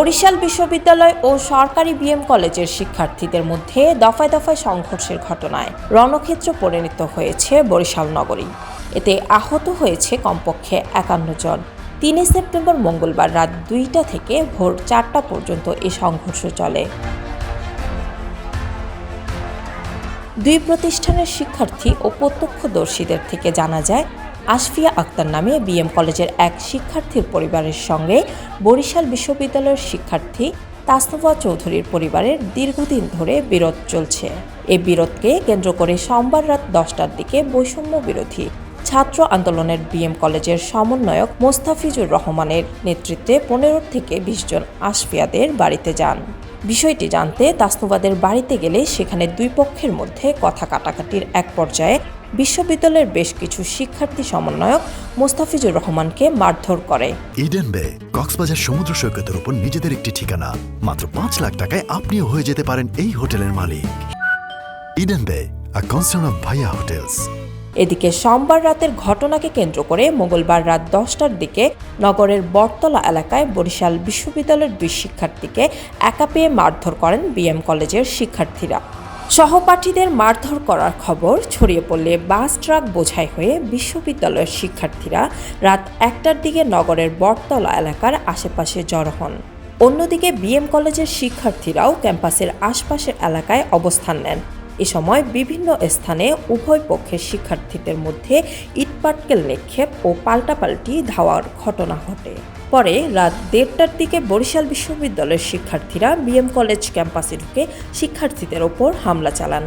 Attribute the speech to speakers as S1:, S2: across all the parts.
S1: বরিশাল বিশ্ববিদ্যালয় ও সরকারি বিএম কলেজের শিক্ষার্থীদের মধ্যে দফায় দফায় সংঘর্ষের ঘটনায় রণক্ষেত্র পরিণত হয়েছে বরিশাল নগরী। এতে আহত হয়েছে কমপক্ষে একান্ন জন। তিনই সেপ্টেম্বর মঙ্গলবার রাত দুইটা থেকে ভোর চারটা পর্যন্ত এ সংঘর্ষ চলে। দুই প্রতিষ্ঠানের শিক্ষার্থী ও প্রত্যক্ষদর্শীদের থেকে জানা যায় আশফিয়া আক্তার নামে বিএম কলেজের এক শিক্ষার্থীর পরিবারের সঙ্গে বরিশাল বিশ্ববিদ্যালয়ের শিক্ষার্থী তাসনুভা চৌধুরীর পরিবারের দীর্ঘদিন ধরে বিরোধ চলছে। এই বিরোধকে কেন্দ্র করে সোমবার রাত দশটার দিকে বৈষম্য বিরোধী ছাত্র আন্দোলনের বিএম কলেজের সমন্বয়ক মোস্তাফিজুর রহমানের নেতৃত্বে পনেরো থেকে বিশ জন আশফিয়াদের বাড়িতে যান। বিষয়টি জানতে তাসনুবাদের বাড়িতে গেলে সেখানে দুই পক্ষের মধ্যে কথা কাটাকাটির এক পর্যায়ে বিশ্ববিদ্যালয়ের বেশ কিছু শিক্ষার্থী সমন্বয়ক মোস্তাফিজুর রহমানকে মারধর করে।
S2: ইডেন বে, কক্সবাজার সমুদ্র সৈকতের উপর নিজেদের একটি ঠিকানা। মাত্র পাঁচ লাখ টাকায় আপনিও হয়ে যেতে পারেন এই হোটেলের মালিক। Eden Bay a concern of Bhaiya hotels
S1: এদিকে সোমবার রাতের ঘটনাকে কেন্দ্র করে মঙ্গলবার রাত দশটার দিকে নগরের বটতলা এলাকায় বরিশাল বিশ্ববিদ্যালয়ের দুই শিক্ষার্থীকে একা পেয়ে মারধর করেন বিএম কলেজের শিক্ষার্থীরা। সহপাঠীদের মারধর করার খবর ছড়িয়ে পড়লে বাস, ট্রাক বোঝাই হয়ে বিশ্ববিদ্যালয়ের শিক্ষার্থীরা রাত একটার দিকে নগরের বটতলা এলাকার আশেপাশে জড়ো হন। অন্যদিকে বিএম কলেজের শিক্ষার্থীরাও ক্যাম্পাসের আশপাশের এলাকায় অবস্থান নেন। এ সময় বিভিন্ন স্থানে উভয় পক্ষের শিক্ষার্থীদের মধ্যে ইটপাটকেল নিক্ষেপ ও পাল্টাপাল্টি ধাওয়ার ঘটনা ঘটে। পরে রাত দেড়টার দিকে বরিশাল বিশ্ববিদ্যালয়ের শিক্ষার্থীরা বিএম কলেজ ক্যাম্পাসে ঢুকে শিক্ষার্থীদের ওপর হামলা চালান।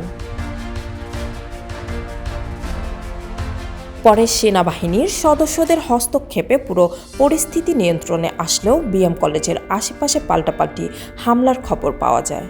S1: পরে সেনাবাহিনীর সদস্যদের হস্তক্ষেপে পুরো পরিস্থিতি নিয়ন্ত্রণে আসলেও বিএম কলেজের আশেপাশে পাল্টাপাল্টি হামলার খবর পাওয়া যায়।